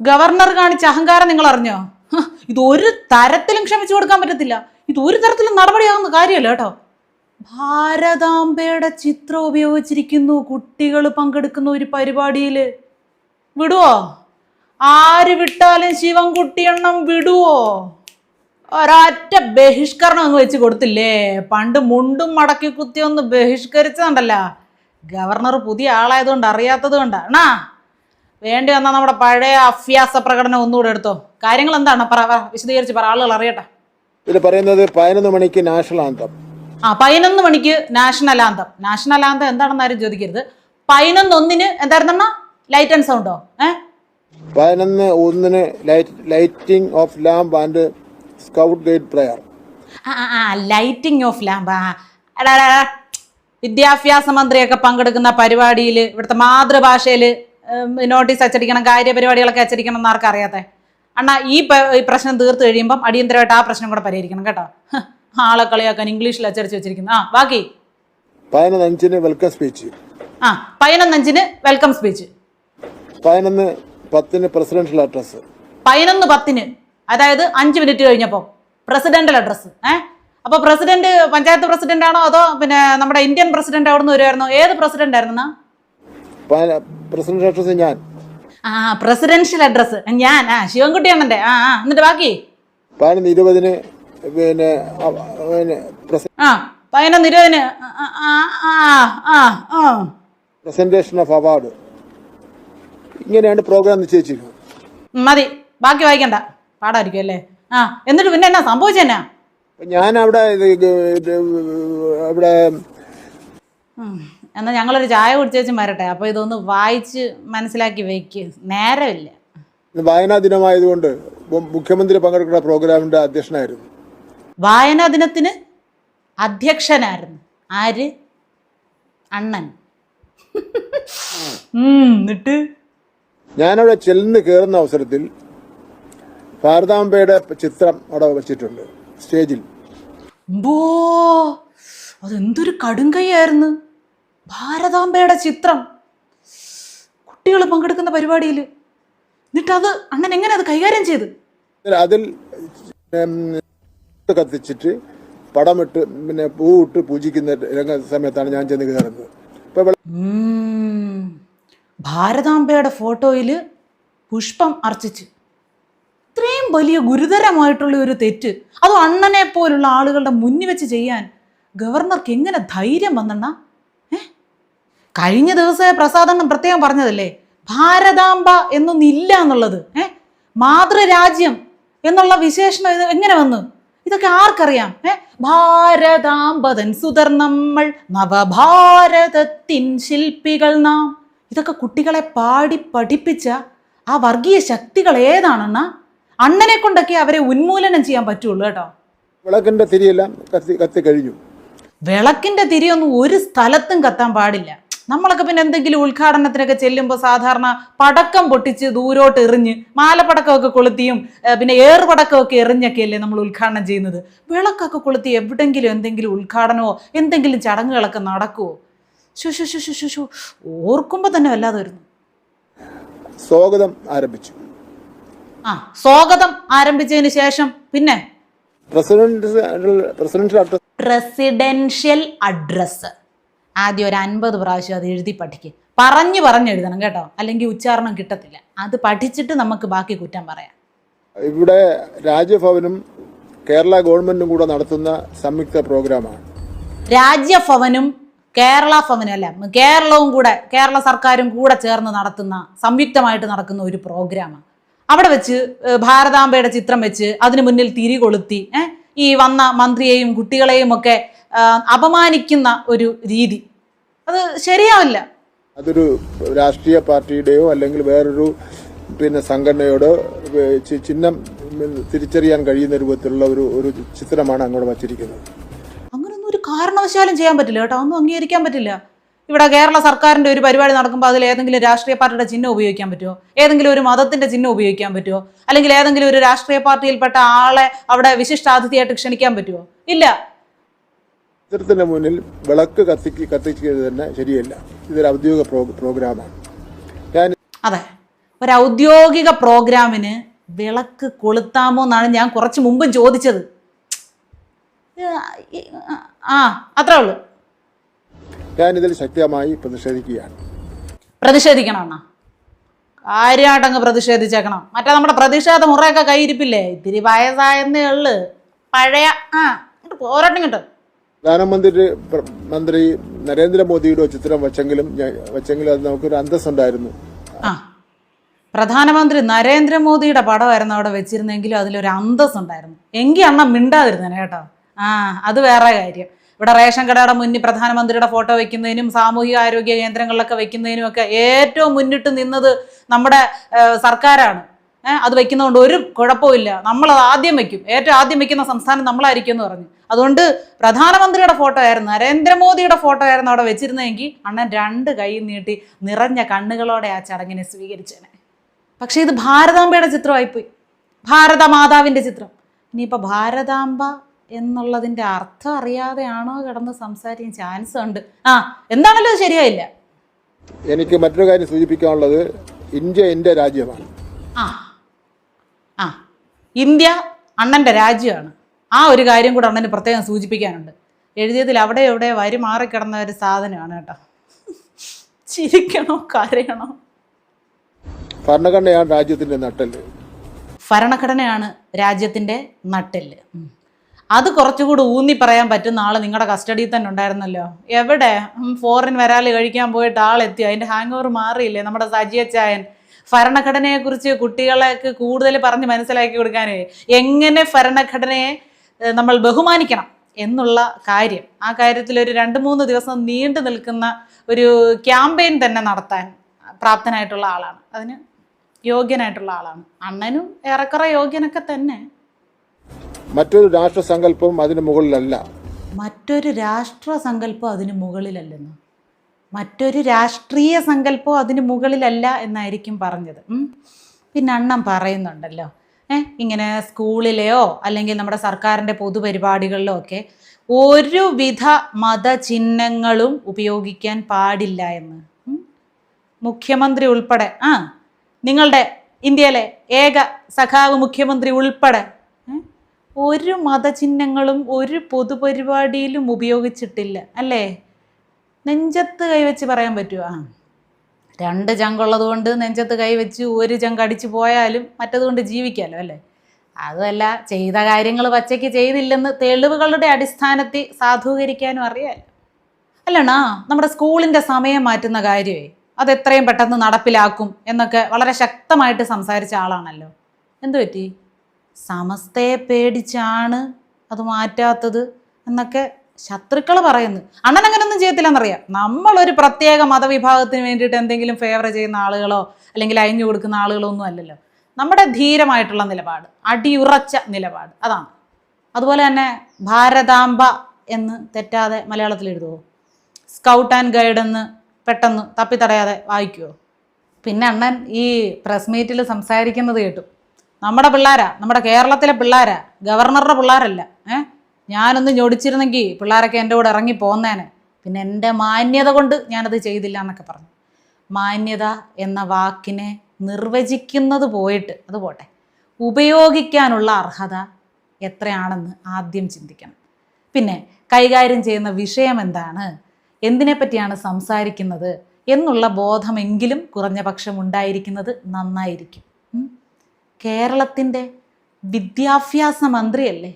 Governor കാണിച്ച അഹങ്കാരം നിങ്ങൾ അറിഞ്ഞോ? ഇത് ഒരു തരത്തിലും ക്ഷമിച്ചു കൊടുക്കാൻ പറ്റത്തില്ല. ഇത് ഒരു തരത്തിലും നടപടിയാകുന്ന കാര്യമല്ല കേട്ടോ. ഭാരതാംബയുടെ ചിത്രം ഉപയോഗിച്ചിരിക്കുന്നു. കുട്ടികൾ പങ്കെടുക്കുന്ന ഒരു പരിപാടിയിൽ വിടുവോ? ആര് വിട്ടാലും ശിവൻകുട്ടിയെണ്ണം വിടുവോ? ഒരൊറ്റ ബഹിഷ്കരണം അങ്ങ് വെച്ച് കൊടുത്തില്ലേ? പണ്ട് മുണ്ടും മടക്കി കുത്തിയൊന്ന് ബഹിഷ്കരിച്ചതുണ്ടല്ല. ഗവർണർ പുതിയ ആളായതുകൊണ്ട് അറിയാത്തത് കൊണ്ടാണാ വേണ്ടി വന്നാൽ നമ്മുടെ പഴയ അഭ്യാസ പ്രകടനം ഒന്നുകൂടെ എടുത്തോ? കാര്യങ്ങൾ എന്താണ് പറ പറ, വിശദീകരിച്ച് പറ ആളുകൾ അറിയട്ടെ. ഇതിൽ പറയുന്നത് പതിനൊന്ന് മണിക്ക് നാഷണൽ ആന്തം. ആ പതിനൊന്ന് മണിക്ക് നാഷണൽ ആന്തം. നാഷണൽ ആന്തം എന്താണെന്ന് ആരും ചോദിക്കരുത്. പതിനൊന്ന് ഒന്നിന് എന്തായിരുന്നു ലൈറ്റ് ആൻഡ് സൗണ്ടോ ഏ? പതിനൊന്ന് ഒന്നിന് light lighting of lamp and scout guide prayer ആ ആ, ആ ലൈറ്റിംഗ് ഓഫ് ലാമ്പ് ആ എടാ, എടാ, എടാ. വിദ്യാഭ്യാസ മന്ത്രിയൊക്കെ പങ്കെടുക്കുന്ന പരിപാടിയിൽ ഇവിടുത്തെ മാതൃഭാഷയിൽ നോട്ടീസ് അച്ചടിക്കണം കാര്യപരിപാടികളൊക്കെ അച്ചടിക്കണം എന്ന് ആർക്കും അറിയാത്തെ? അണ്ണാ ഈ പ്രശ്നം തീർത്ത് കഴിയുമ്പം അടിയന്തരമായിട്ട് ആ പ്രശ്നം കൂടെ പരിഹരിക്കണം കേട്ടോ. ആളെ കളിയാക്കാൻ ഇംഗ്ലീഷിൽ അച്ചടിച്ച് വെച്ചിരിക്കുന്നു. ആ ബാക്കി? പതിനൊന്നഞ്ചിന് വെൽക്കം സ്പീച്ച് ആ പതിനൊന്നഞ്ചിന് വെൽക്കം സ്പീച്ച് പതിനൊന്ന് പത്തിന് പ്രസിഡൻഷ്യൽ അഡ്രസ് പതിനൊന്ന് പത്തിന് അതായത് അഞ്ച് മിനിറ്റ് കഴിഞ്ഞപ്പോൾ പ്രസിഡന്റൽ അഡ്രസ് ഏ? അപ്പോൾ പ്രസിഡന്റ് പഞ്ചായത്ത് പ്രസിഡന്റ് ആണോ അതോ പിന്നെ നമ്മുടെ ഇന്ത്യൻ പ്രസിഡന്റ് അവിടെ നിന്ന് വരുമായിരുന്നോ ഏത് പ്രസിഡന്റ് ആയിരുന്നു പ്രസിഡൻഷ്യൽ അഡ്രസ് ഞാൻ. ആ പ്രസിഡൻഷ്യൽ അഡ്രസ് ഞാൻ ആ ശിവൻകുട്ടിയാണെന്റെ ആ ആ എന്നിട്ട് ബാക്കി? പതിനൊന്ന് ഇരുപതിന് പിന്നെ പിന്നെ പ്രസ- ആ പതിനൊന്ന് ഇരുപതിന് ആ ആ ആ ആ ആ പ്രസന്റേഷൻ ഓഫ് അവാർഡ് ഇങ്ങനെയാണ് പ്രോഗ്രാം നിശ്ചയിച്ചിരിക്കുന്നത് ഉം, മതി. ബാക്കി വായിക്കണ്ട. പാടായിരിക്കും അല്ലേ? ആ എന്നിട്ട് പിന്നെ എന്നാ സംഭവിച്ചെന്നാ ഞാൻ അവിടെ ഇത് ഇത് ഇത് അവിടെ ഉം, എന്നാ ഞങ്ങളൊരു ചായ കുടിച്ചേച്ചും വരട്ടെ. അപ്പോൾ ഇതൊന്ന് വായിച്ച് മനസ്സിലാക്കി വെക്ക്. നേരമില്ല. വായനാ ദിനമായതുകൊണ്ട് മുഖ്യമന്ത്രി പങ്കെടുക്കുന്ന പ്രോഗ്രാമിന്റെ അധ്യക്ഷനായിരുന്നു. വായനാ ദിനത്തിന് അധ്യക്ഷനായിരുന്നു. ആര്? അണ്ണൻ. എന്നിട്ട്? ഞാനവിടെ ചെല്ലുന്ന കയറുന്ന അവസരത്തിൽ ഭാരതാംബയുടെ ചിത്രം അവിടെ വെച്ചിട്ടുണ്ട് സ്റ്റേജിൽ. അതെന്തൊരു കടുങ്കൈയായിരുന്നു ഭാരതാംബയുടെ ചിത്രം. കുട്ടികൾ പങ്കെടുക്കുന്ന പരിപാടിയിൽ എന്നിട്ട് അത് അങ്ങനെ എങ്ങനെ അത് കൈകാര്യം ചെയ്ത്? അതിൽ കത്തിച്ചിട്ട് പടമിട്ട് പിന്നെ പൂവിട്ട് പൂജിക്കുന്ന രംഗ സമയത്താണ് ഞാൻ ചെന്ന് കയറുന്നത്. ഭാരതാംബയുടെ ഫോട്ടോയിൽ പുഷ്പം അർച്ചിച്ച്. ഇത്രയും വലിയ ഗുരുതരമായിട്ടുള്ള ഒരു തെറ്റ്. അത് അണ്ണനെ പോലുള്ള ആളുകളുടെ മുന്നിൽ വെച്ച് ചെയ്യാൻ ഗവർണർക്ക് എങ്ങനെ ധൈര്യം വന്നെണ്ണ? കഴിഞ്ഞ ദിവസം പ്രസാദണ്ണം പ്രത്യേകം പറഞ്ഞതല്ലേ? ഭാരതാംബ എന്നൊന്നില്ല എന്നുള്ളത്. ഏ? മാതൃരാജ്യം എന്നുള്ള വിശേഷണം ഇത് എങ്ങനെ വന്നു? ഇതൊക്കെ ആർക്കറിയാം? ഏ? ഭാരതാംബതൻ സുതർ നമ്മൾ നവഭാരതത്തിൻ ശില്പികൾ നാം. ഇതൊക്കെ കുട്ടികളെ പാടി പഠിപ്പിച്ച ആ വർഗീയ ശക്തികൾ ഏതാണെന്ന? അണ്ണനെ കൊണ്ടൊക്കെ അവരെ ഉന്മൂലനം ചെയ്യാൻ പറ്റുള്ളൂ കേട്ടോ. വിളക്കിന്റെ തിരിയെല്ലാം കത്തി കത്തി കഴിഞ്ഞു. വിളക്കിന്റെ തിരിയൊന്നും ഒരു സ്ഥലത്തും കത്താൻ പാടില്ല. നമ്മളൊക്കെ പിന്നെ എന്തെങ്കിലും ഉദ്ഘാടനത്തിനൊക്കെ ചെല്ലുമ്പോൾ സാധാരണ പടക്കം പൊട്ടിച്ച് ദൂരോട്ട് എറിഞ്ഞ് മാലപ്പടക്കമൊക്കെ കൊളുത്തിയും പിന്നെ ഏറുപടക്കമൊക്കെ എറിഞ്ഞൊക്കെ അല്ലേ നമ്മൾ ഉദ്ഘാടനം ചെയ്യുന്നത്? വിളക്കൊക്കെ കൊളുത്തി എവിടെങ്കിലും എന്തെങ്കിലും ഉദ്ഘാടനമോ എന്തെങ്കിലും ചടങ്ങുകളൊക്കെ നടക്കുമോ ശു ശു ശു ശു ശു ശു ഓർക്കുമ്പോൾ തന്നെ വല്ലാതെ വരുന്നു. സ്വാഗതം ആരംഭിച്ചു. ആ സ്വാഗതം ആരംഭിച്ചതിന് ശേഷം പിന്നെ? President presidential address. Presidential address. ആദ്യം ഒരു അൻപത് പ്രാവശ്യം അത് എഴുതി പഠിക്കുക പറഞ്ഞു പറഞ്ഞ് എഴുതണം കേട്ടോ. അല്ലെങ്കിൽ ഉച്ചാരണം കിട്ടത്തില്ല. അത് പഠിച്ചിട്ട് നമുക്ക് ബാക്കി കുറ്റം പറയാം. ഇവിടെ രാജ്യഭവനും കേരള ഗവൺമെന്റും കൂടെ നടത്തുന്ന സംയുക്ത പ്രോഗ്രാമാണ്. രാജ്യഭവനും കേരള ഭവനും അല്ല കേരളവും കൂടെ കേരള സർക്കാരും കൂടെ ചേർന്ന് നടത്തുന്ന സംയുക്തമായിട്ട് നടക്കുന്ന ഒരു പ്രോഗ്രാമാണ്. അവിടെ വെച്ച് ഭാരതാംബയുടെ ചിത്രം വെച്ച് അതിനു മുന്നിൽ തിരി കൊളുത്തി ഈ വന്ന മന്ത്രിയെയും കുട്ടികളെയും ഒക്കെ അപമാനിക്കുന്ന ഒരു രീതി. അത് ശരിയാവില്ല. അതൊരു രാഷ്ട്രീയ പാർട്ടിയുടെയോ അല്ലെങ്കിൽ വേറൊരു പിന്നെ സംഘടനയോടോ ചിഹ്നം തിരിച്ചറിയാൻ കഴിയുന്ന രൂപത്തിലുള്ള ഒരു ഒരു ചിത്രമാണ് അങ്ങോട്ട് വച്ചിരിക്കുന്നത്. അങ്ങനൊന്നും ഒരു കാരണവശാലും ചെയ്യാൻ പറ്റില്ല കേട്ടോ. ഒന്നും അംഗീകരിക്കാൻ പറ്റില്ല. ഇവിടെ കേരള സർക്കാരിന്റെ ഒരു പരിപാടി നടക്കുമ്പോൾ അതിൽ ഏതെങ്കിലും രാഷ്ട്രീയ പാർട്ടിയുടെ ചിഹ്നം ഉപയോഗിക്കാൻ പറ്റുമോ ഏതെങ്കിലും ഒരു മതത്തിന്റെ ചിഹ്നം ഉപയോഗിക്കാൻ പറ്റുമോ അല്ലെങ്കിൽ ഏതെങ്കിലും ഒരു രാഷ്ട്രീയ പാർട്ടിയിൽപ്പെട്ട ആളെ അവിടെ വിശിഷ്ടാതിഥിയായിട്ട് ക്ഷണിക്കാൻ പറ്റുമോ ഇല്ല. ചിത്രത്തിന്റെ മുന്നിൽ വിളക്ക് കത്തിക്ക് കത്തിച്ചത് തന്നെ ശരിയല്ല. ഇതൊരു ഔദ്യോഗിക പ്രോഗ്രാമാണ്. ഞാൻ അതെ. ഒരു ഔദ്യോഗിക പ്രോഗ്രാമിന് വിളക്ക് കൊളുത്താമോ എന്നാണ് ഞാൻ കുറച്ച് മുമ്പും ചോദിച്ചത്. ആ അത്രേ ഉള്ളൂ. ഞാനിതിൽ ശക്തമായി പ്രതിഷേധിക്കുകയാണ്. പ്രതിഷേധിക്കണം എന്നാ കാര്യമായിട്ടങ്ങ് പ്രതിഷേധിച്ചേക്കണം. മറ്റേ നമ്മുടെ പ്രതിഷേധ മുറയൊക്കെ കയ്യിരിപ്പില്ലേ? ഇത്തിരി വയസ്സായെന്നേ ഉള്ളു. പഴയ ആ പോരട്ടെ ഇങ്ങോട്ട്. പ്രധാനമന്ത്രി പ്ര- മന്ത്രി നരേന്ദ്രമോദിയുടെ ചിത്രം വെച്ചെങ്കിലും വെച്ചെങ്കിലും അത് നമുക്കൊരു അന്തസ്സുണ്ടായിരുന്നു. പ്രധാനമന്ത്രി നരേന്ദ്രമോദിയുടെ പടമായിരുന്നു അവിടെ വെച്ചിരുന്നെങ്കിലും അതിലൊരു അന്തസ് ഉണ്ടായിരുന്നു എങ്കിൽ അണ്ണ മിണ്ടാതിരുന്നേനെ കേട്ടോ. ആ അത് വേറെ കാര്യം. ഇവിടെ റേഷൻ കടയുടെ മുന്നിൽ പ്രധാനമന്ത്രിയുടെ ഫോട്ടോ വെക്കുന്നതിനും സാമൂഹിക ആരോഗ്യ കേന്ദ്രങ്ങളിലൊക്കെ വെക്കുന്നതിനും ഒക്കെ ഏറ്റവും മുന്നിട്ട് നിന്നത് നമ്മുടെ സർക്കാരാണ്. അത് വെക്കുന്നതുകൊണ്ട് ഒരു കുഴപ്പമില്ല നമ്മളത് ആദ്യം വെക്കും. ഏറ്റവും ആദ്യം വെക്കുന്ന സംസ്ഥാനം നമ്മളായിരിക്കും എന്ന് പറഞ്ഞു. അതുകൊണ്ട് പ്രധാനമന്ത്രിയുടെ ഫോട്ടോ ആയിരുന്നു നരേന്ദ്രമോദിയുടെ ഫോട്ടോ ആയിരുന്നു അവിടെ വെച്ചിരുന്നതെങ്കിൽ അണ്ണൻ രണ്ട് കൈ നീട്ടി നിറഞ്ഞ കണ്ണുകളോടെ ആ ചടങ്ങിനെ സ്വീകരിച്ചേനെ. പക്ഷേ ഇത് ഭാരതാംബയുടെ ചിത്രമായിപ്പോയി. ഭാരതമാതാവിന്റെ ചിത്രം. ഇനിയിപ്പോൾ ഭാരതാംബ എന്നുള്ളതിന്റെ അർത്ഥം അറിയാതെയാണോ കിടന്ന് സംസാരിക്കാൻ ചാൻസ് ഉണ്ട്? ആ എന്താണല്ലോ ശരിയായില്ല. എനിക്ക് മറ്റൊരു കാര്യം സൂചിപ്പിക്കാനുള്ളത് ഇന്ത്യ എന്റെ രാജ്യമാണ്. ആ. ആ ഇന്ത്യ അണ്ണന്റെ രാജ്യമാണ്. ആ ഒരു കാര്യം കൂടെ അണ്ണന് പ്രത്യേകം സൂചിപ്പിക്കാനുണ്ട്. എഴുതിയതിൽ അവിടെ എവിടെ വരി മാറിക്കിടന്ന ഒരു സാധനമാണ് കേട്ടോ. ചിരിക്കണോ കരയണോ? ഭരണഘടനയാണ് രാജ്യത്തിന്റെ നട്ടൽ ഭരണഘടനയാണ് രാജ്യത്തിന്റെ നട്ടെല്ല്. അത് കുറച്ചുകൂടി ഊന്നി പറയാൻ പറ്റുന്ന ആൾ നിങ്ങളുടെ കസ്റ്റഡിയിൽ തന്നെ ഉണ്ടായിരുന്നല്ലോ. എവിടെ? ഫോറിൻ വരാൽ കഴിക്കാൻ പോയിട്ട് ആളെത്തി. അതിന്റെ ഹാങ് ഓവർ മാറിയില്ലേ നമ്മുടെ സജിയച്ചായൻ? ഭരണഘടനയെക്കുറിച്ച് കുട്ടികളെക്ക് കൂടുതൽ പറഞ്ഞ് മനസ്സിലാക്കി കൊടുക്കാനേ എങ്ങനെ ഭരണഘടനയെ നമ്മൾ ബഹുമാനിക്കണം എന്നുള്ള കാര്യം. ആ കാര്യത്തിൽ ഒരു രണ്ട് മൂന്ന് ദിവസം നീണ്ടു നിൽക്കുന്ന ഒരു ക്യാമ്പയിൻ തന്നെ നടത്താൻ പ്രാപ്തനായിട്ടുള്ള ആളാണ്. അതിന് യോഗ്യനായിട്ടുള്ള ആളാണ്. അണ്ണനും ഏറെക്കുറെ യോഗ്യനൊക്കെ തന്നെ. മറ്റൊരു രാഷ്ട്രസങ്കല്പം അതിന് മുകളിലല്ല. മറ്റൊരു രാഷ്ട്ര സങ്കല്പം അതിന് മുകളിലല്ലെന്ന്. മറ്റൊരു രാഷ്ട്രീയ സങ്കല്പം അതിന് മുകളിലല്ല എന്നായിരിക്കും പറഞ്ഞത്. പിന്നെ അണ്ണം പറയുന്നുണ്ടല്ലോ. ഏ ഇങ്ങനെ സ്കൂളിലെയോ അല്ലെങ്കിൽ നമ്മുടെ സർക്കാരിന്റെ പൊതുപരിപാടികളിലോ ഒക്കെ ഒരുവിധ മതചിഹ്നങ്ങളും ഉപയോഗിക്കാൻ പാടില്ല എന്ന്. മുഖ്യമന്ത്രി ഉൾപ്പെടെ. ആ നിങ്ങളുടെ ഇന്ത്യയിലെ ഏക സഖാവ് മുഖ്യമന്ത്രി ഉൾപ്പെടെ. ഒരു മതചിഹ്നങ്ങളും ഒരു പൊതുപരിപാടിയിലും ഉപയോഗിച്ചിട്ടില്ല. അല്ലേ? നെഞ്ചത്ത് കൈവച്ച് പറയാൻ പറ്റുമോ ആ. രണ്ട് ചങ്കുള്ളത് കൊണ്ട് നെഞ്ചത്ത് കൈവച്ച് ഒരു ചങ്ക് അടിച്ചു പോയാലും മറ്റതുകൊണ്ട് ജീവിക്കാമല്ലോ അല്ലേ? അതല്ല ചെയ്ത കാര്യങ്ങൾ പച്ചയ്ക്ക് ചെയ്തില്ലെന്ന് തെളിവുകളുടെ അടിസ്ഥാനത്തിൽ സാധൂകരിക്കാനും അറിയാമല്ലോ അല്ലണാ നമ്മുടെ സ്കൂളിന്റെ സമയം മാറ്റുന്ന കാര്യമേ അത് എത്രയും പെട്ടെന്ന് നടപ്പിലാക്കും എന്നൊക്കെ വളരെ ശക്തമായിട്ട് സംസാരിച്ച ആളാണല്ലോ. എന്തു പറ്റി? സമസ്തയെ പേടിച്ചാണ് അത് മാറ്റാത്തത് എന്നൊക്കെ ശത്രുക്കൾ പറയുന്നു. അണ്ണൻ അങ്ങനൊന്നും ചെയ്യത്തില്ലെന്നറിയാം. നമ്മളൊരു പ്രത്യേക മതവിഭാഗത്തിന് വേണ്ടിയിട്ട് എന്തെങ്കിലും ഫേവർ ചെയ്യുന്ന ആളുകളോ അല്ലെങ്കിൽ അയഞ്ഞു കൊടുക്കുന്ന ആളുകളോ ഒന്നും അല്ലല്ലോ. നമ്മുടെ ധീരമായിട്ടുള്ള നിലപാട് അടിയുറച്ച നിലപാട് അതാണ്. അതുപോലെ തന്നെ ഭാരതാംബ എന്ന് തെറ്റാതെ മലയാളത്തിൽ എഴുതുമോ സ്കൗട്ട് ആൻഡ് ഗൈഡ് എന്ന് പെട്ടെന്ന് തപ്പിത്തടയാതെ വായിക്കുമോ പിന്നെ അണ്ണൻ ഈ പ്രസ് മീറ്റിൽ സംസാരിക്കുന്നത് കേട്ടു. നമ്മുടെ പിള്ളേരാ നമ്മുടെ കേരളത്തിലെ പിള്ളേരാ ഗവർണറുടെ പിള്ളേരല്ല ഏ? ഞാനൊന്ന് ഞൊടിച്ചിരുന്നെങ്കിൽ പിള്ളേരൊക്കെ എന്റെ കൂടെ ഇറങ്ങി പോന്നേനെ. പിന്നെ എന്റെ മാന്യത കൊണ്ട് ഞാനത് ചെയ്തില്ല എന്നൊക്കെ പറഞ്ഞു. മാന്യത എന്ന വാക്കിനെ നിർവചിക്കുന്നത് പോയിട്ട് അത് പോട്ടെ. ഉപയോഗിക്കാനുള്ള അർഹത എത്രയാണെന്ന് ആദ്യം ചിന്തിക്കണം. പിന്നെ കൈകാര്യം ചെയ്യുന്ന വിഷയം എന്താണ്? എന്തിനെപ്പറ്റിയാണ് സംസാരിക്കുന്നത്? എന്നുള്ള ബോധമെങ്കിലും കുറഞ്ഞ പക്ഷം ഉണ്ടായിരിക്കുന്നത് നന്നായിരിക്കും. കേരളത്തിന്റെ വിദ്യാഭ്യാസ മന്ത്രിയല്ലേ?